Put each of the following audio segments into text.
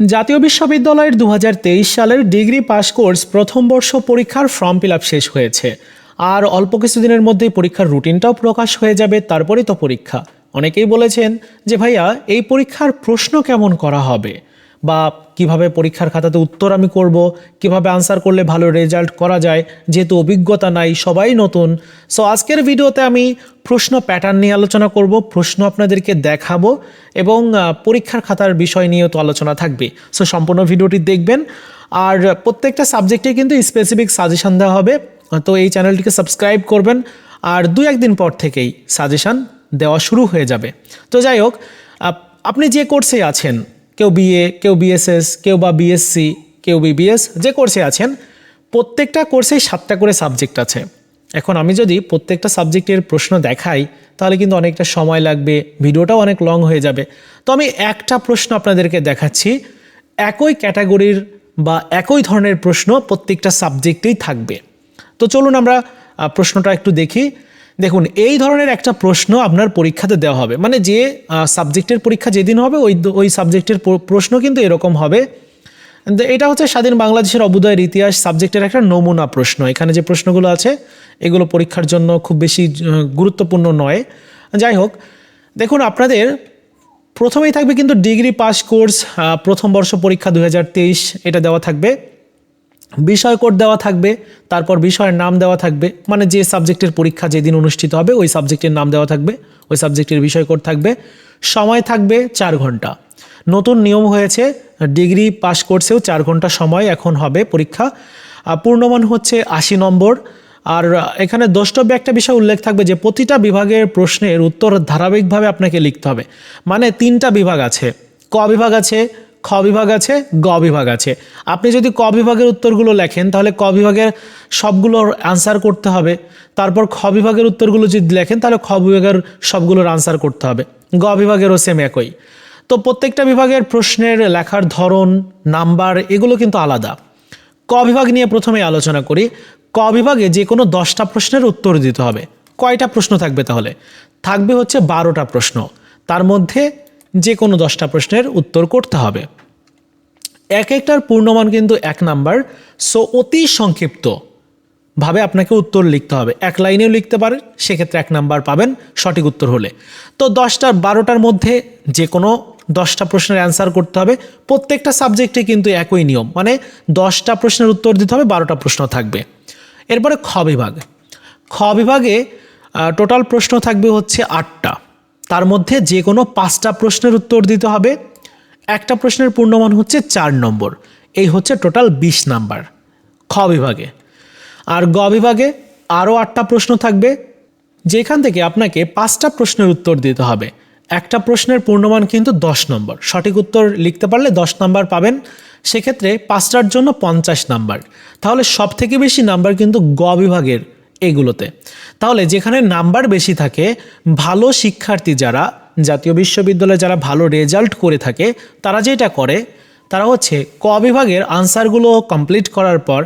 জাতীয় বিশ্ববিদ্যালয়ের দু হাজার তেইশ সালের ডিগ্রি পাস কোর্স প্রথম বর্ষ পরীক্ষার ফর্ম ফিল শেষ হয়েছে। আর অল্প কিছুদিনের মধ্যেই পরীক্ষার রুটিনটাও প্রকাশ হয়ে যাবে, তারপরেই তো পরীক্ষা। অনেকেই বলেছেন যে, ভাইয়া, এই পরীক্ষার প্রশ্ন কেমন করা হবে? বা কীভাবে পরীক্ষার খাতাতে উত্তর আমি করব, কীভাবে আনসার করলে ভালো রেজাল্ট করা যায়, যেহেতু অভিজ্ঞতা নাই, সবাই নতুন। সো আজকের ভিডিওতে আমি প্রশ্ন প্যাটার্ন নিয়ে আলোচনা করব, প্রশ্ন আপনাদেরকে দেখাবো এবং পরীক্ষার খাতার বিষয় নিয়েও তো আলোচনা থাকবে। সো সম্পূর্ণ ভিডিওটি দেখবেন। আর প্রত্যেকটা সাবজেক্টে কিন্তু স্পেসিফিক সাজেশান দেওয়া হবে। তো, এই চ্যানেলটিকে সাবস্ক্রাইব করবেন। আর দু একদিন পর থেকেই সাজেশন দেওয়া শুরু হয়ে যাবে। তো, যাই হোক, আপ- আপনি যে কোর্সে আছেন কেউ বিএ কেউ বিএসএস কেউ বা বিএসসি কেউ বিবিএস যে কোর্সে আছেন, প্রত্যেকটা কোর্সেই সাতটা করে সাবজেক্ট আছে। এখন আমি যদি প্রত্যেকটা সাবজেক্টের প্রশ্ন দেখাই, তাহলে কিন্তু অনেকটা সময় লাগবে, ভিডিওটাও অনেক লং হয়ে যাবে। তো আমি একটা প্রশ্ন আপনাদেরকে দেখাচ্ছি, একই ক্যাটাগরির বা একই ধরনের প্রশ্ন প্রত্যেকটা সাবজেক্টেই থাকবে। তো চলুন আমরা প্রশ্নটা একটু দেখি। দেখুন, এই ধরনের একটা প্রশ্ন আপনার পরীক্ষাতে দেওয়া হবে। মানে যে সাবজেক্টের পরীক্ষা যেদিন হবে, ওই ওই সাবজেক্টের প্রশ্ন কিন্তু এরকম হবে। এটা হচ্ছে স্বাধীন বাংলাদেশের অবুদয়ের ইতিহাস সাবজেক্টের একটা নমুনা প্রশ্ন। এখানে যে প্রশ্নগুলো আছে, এগুলো পরীক্ষার জন্য খুব বেশি গুরুত্বপূর্ণ নয়। যাই হোক, দেখুন, আপনাদের প্রথমেই থাকবে কিন্তু ডিগ্রি পাস কোর্স প্রথম বর্ষ পরীক্ষা দু হাজার তেইশ, এটা দেওয়া থাকবে। বিষয় কোড দেওয়া থাকবে, তারপর বিষয়ের নাম দেওয়া থাকবে মানে যে সাবজেক্টের পরীক্ষা যেদিন অনুষ্ঠিত হবে, ওই সাবজেক্টের নাম দেওয়া থাকবে, ওই সাবজেক্টের বিষয় কোড থাকবে। সময় থাকবে চার ঘণ্টা। নতুন নিয়ম হয়েছে, ডিগ্রি পাস কোর্সেও চার ঘণ্টা সময় এখন হবে পরীক্ষা। পূর্ণমান হচ্ছে আশি নম্বর। আর এখানে দ্রষ্টব্য একটা বিষয় উল্লেখ থাকবে যে, প্রতিটা বিভাগের প্রশ্নের উত্তর ধারাবাহিকভাবে আপনাকে লিখতে হবে। মানে তিনটা বিভাগ আছে। ক বিভাগ আছে খ বিভাগ আছে, গ বিভাগ আছে। আপনি যদি ক বিভাগের উত্তরগুলো লেখেন, তাহলে ক বিভাগের সবগুলোর আনসার করতে হবে। তারপর খ বিভাগের উত্তরগুলো যদি লেখেন, তাহলে খ বিভাগের সবগুলোর আনসার করতে হবে। গ বিভাগেরও সেম একই। তো প্রত্যেকটা বিভাগের প্রশ্নের লেখার ধরন, নাম্বার, এগুলো কিন্তু আলাদা। ক বিভাগ নিয়ে প্রথমে আলোচনা করি। ক বিভাগে যে কোনো দশটা প্রশ্নের উত্তর দিতে হবে। কয়টা প্রশ্ন থাকবে তাহলে? থাকবে হচ্ছে বারোটা প্রশ্ন। তার মধ্যে যে কোনো দশটা প্রশ্নের উত্তর করতে হবে। এক একটার পূর্ণমান কিন্তু এক নাম্বার। সো, অতি সংক্ষিপ্ত ভাবে আপনাকে উত্তর লিখতে হবে। এক লাইনেও লিখতে পারেন, সেক্ষেত্রে এক নাম্বার পাবেন সঠিক উত্তর হলে। তো, দশটা বারোটার মধ্যে যে কোনো দশটা প্রশ্নের অ্যান্সার করতে হবে। প্রত্যেকটা সাবজেক্টে কিন্তু একই নিয়ম মানে দশটা প্রশ্নের উত্তর দিতে হবে, বারোটা প্রশ্ন থাকবে। এরপরে খ বিভাগ। খ বিভাগে টোটাল প্রশ্ন থাকবে হচ্ছে আটটা। তার মধ্যে যে কোনো পাঁচটা প্রশ্নের উত্তর দিতে হবে। একটা প্রশ্নের পূর্ণমান হচ্ছে চার নম্বর। এই হচ্ছে টোটাল বিশ নাম্বার। খ বিভাগে। আর গ বিভাগে আরও আটটা প্রশ্ন থাকবে। যেখান থেকে আপনাকে পাঁচটা প্রশ্নের উত্তর দিতে হবে। একটা প্রশ্নের পূর্ণমান কিন্তু দশ নম্বর। সঠিক উত্তর লিখতে পারলে দশ নাম্বার পাবেন। সেক্ষেত্রে পাঁচটার জন্য পঞ্চাশ নাম্বার। তাহলে সব থেকে বেশি নাম্বার কিন্তু গ বিভাগের। এগুলোতে। তাহলে যেখানে নাম্বার বেশি থাকে, ভালো শিক্ষার্থী যারা, জাতীয় বিশ্ববিদ্যালয়ে যারা ভালো রেজাল্ট করে থাকে, তারা যেটা করে, তারা হচ্ছে ক বিভাগের আনসারগুলো কমপ্লিট করার পর,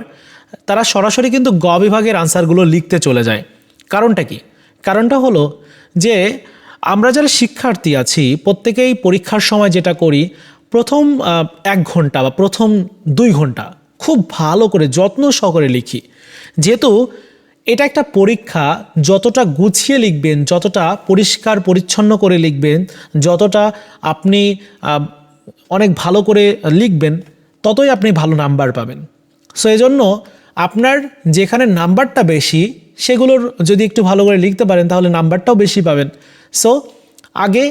তারা সরাসরি কিন্তু গ বিভাগের আনসারগুলো লিখতে চলে যায়। কারণটা কি? কারণটা হলো যে, আমরা যারা শিক্ষার্থী আছি, প্রত্যেকেই পরীক্ষার সময় যেটা করি, প্রথম এক ঘণ্টা বা প্রথম দুই ঘণ্টা খুব ভালো করে, যত্ন সহকারে লিখি। যেহেতু এটা একটা পরীক্ষা, যতটা গুছিয়ে লিখবেন, যতটা পরিষ্কার পরিচ্ছন্ন করে লিখবেন, যতটা আপনি অনেক ভালো করে লিখবেন, ততই আপনি ভালো নাম্বার পাবেন। সো এজন্য আপনার যেখানে নাম্বারটা বেশি, সেগুলোর যদি একটু ভালো করে লিখতে পারেন, তাহলে নাম্বারটাও বেশি পাবেন। সো আগে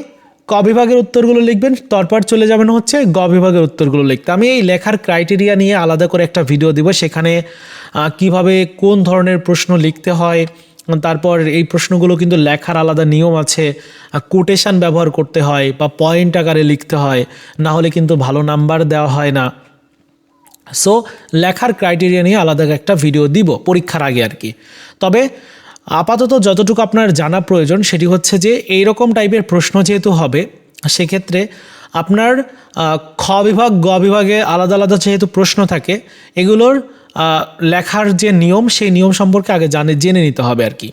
ক বিভাগের উত্তরগুলো লিখবেন, তারপর চলে যাবেন হচ্ছে গ বিভাগের উত্তরগুলো লিখতে। আমি এই লেখার ক্রাইটেরিয়া নিয়ে আলাদা করে একটা ভিডিও দিব, সেখানে কীভাবে কোন ধরনের প্রশ্ন লিখতে হয়, তারপর এই প্রশ্নগুলো কিন্তু লেখার আলাদা নিয়ম আছে কোটেশান ব্যবহার করতে হয় বা পয়েন্ট আকারে লিখতে হয়, না হলে কিন্তু ভালো নাম্বার দেওয়া হয় না। সো লেখার ক্রাইটেরিয়া নিয়ে আলাদা একটা ভিডিও দিব, পরীক্ষার আগে আর কি। তবে আপাতত যতটুকু আপনার জানা প্রয়োজন, সেটি হচ্ছে যে এই রকম টাইপের প্রশ্ন যেহেতু হবে, সেক্ষেত্রে আপনার খ বিভাগ, গ বিভাগে আলাদা আলাদা যেহেতু প্রশ্ন থাকে, এগুলোর লেখার যে নিয়ম, সেই নিয়ম সম্পর্কে আগে জানে, জেনে নিতে হবে আর কি।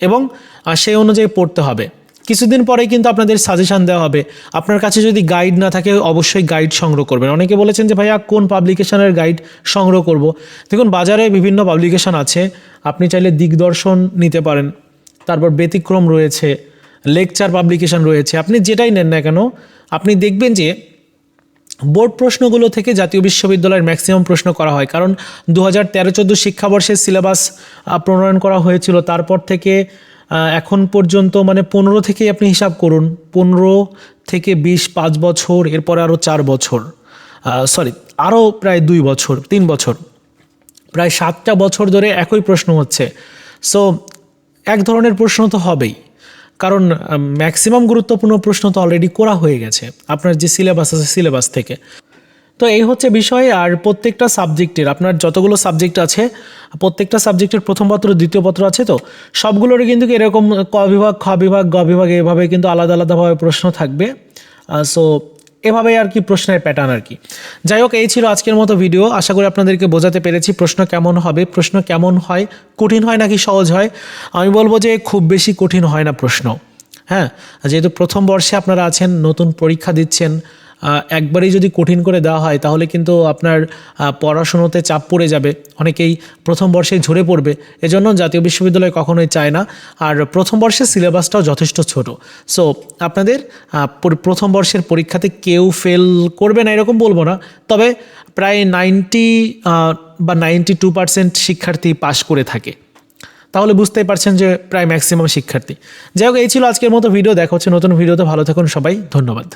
এবং সেই অনুযায়ী পড়তে হবে। কিছুদিন পরে কিন্তু আপনাদের সাজেশান দেওয়া হবে। আপনার কাছে যদি গাইড না থাকে, অবশ্যই গাইড সংগ্রহ করবেন। অনেকে বলেছেন যে, ভাইয়া, কোন পাবলিকেশনের গাইড সংগ্রহ করব? দেখুন, বাজারে বিভিন্ন পাবলিকেশন আছে। আপনি চাইলে দিগদর্শন নিতে পারেন। তারপর ব্যতিক্রম রয়েছে। লেকচার পাবলিকেশন রয়েছে। আপনি যেটাই নেন না কেন, আপনি দেখবেন যে, বোর্ড প্রশ্নগুলো থেকে জাতীয় বিশ্ববিদ্যালয়ের ম্যাক্সিমাম প্রশ্ন করা হয়। কারণ দু হাজার তেরো চোদ্দ শিক্ষাবর্ষের সিলেবাস প্রণয়ন করা হয়েছিল। তারপর থেকে এখন পর্যন্ত মানে পনেরো থেকেই আপনি হিসাব করুন, পনেরো থেকে বিশ পাঁচ বছর, এরপরে আরও চার বছর সরি আরও প্রায় দুই বছর, তিন বছর, প্রায় সাতটা বছর ধরে একই প্রশ্ন হচ্ছে। সো এক ধরনের প্রশ্ন তো হবেই, কারণ ম্যাক্সিমাম গুরুত্বপূর্ণ প্রশ্ন তো অলরেডি করা হয়ে গেছে, আপনার যে সিলেবাস আছে সিলেবাস থেকে। তো এই হচ্ছে বিষয় আর প্রত্যেকটা সাবজেক্টের আপনার যতগুলো সাবজেক্ট আছে, প্রত্যেকটা সাবজেক্টের প্রথম পত্র, দ্বিতীয় পত্র আছে তো, সবগুলোরই কিন্তু এরকম ক বিভাগ, খ বিভাগ, গ বিভাগ এভাবে কিন্তু আলাদা আলাদাভাবে প্রশ্ন থাকবে। সো এভাবেই আর কি প্রশ্নের প্যাটার্ন আর কি। যাই হোক, এই ছিল আজকের মতো ভিডিও আশা করি আপনাদেরকে বোঝাতে পেরেছি প্রশ্ন কেমন হবে, প্রশ্ন কেমন হয়, কঠিন হয় নাকি সহজ হয়? আমি বলব যে খুব বেশি কঠিন হয় না প্রশ্ন। হ্যাঁ যেহেতু প্রথম বর্ষে আপনারা আছেন, নতুন পরীক্ষা দিচ্ছেন একবারেই যদি কঠিন করে দেওয়া হয়, তাহলে কিন্তু আপনার পড়াশুনোতে চাপ পড়ে যাবে। অনেকেই প্রথম বর্ষেই ঝরে পড়বে। এজন্য জাতীয় বিশ্ববিদ্যালয় কখনোই চায় না। আর প্রথম বর্ষের সিলেবাসটাও যথেষ্ট ছোট। সো আপনাদের প্রথম বর্ষের পরীক্ষাতে কেউ ফেল করবে না, এরকম বলব না। তবে প্রায় নাইনটি বা নাইনটি টু পার্সেন্ট শিক্ষার্থী পাশ করে থাকে। তাহলে বুঝতেই পারছেন যে প্রায় ম্যাক্সিমাম শিক্ষার্থী। যাই হোক, এই ছিল আজকের মতো ভিডিও। দেখা হচ্ছে নতুন ভিডিওতে। ভালো থাকুন সবাই। ধন্যবাদ।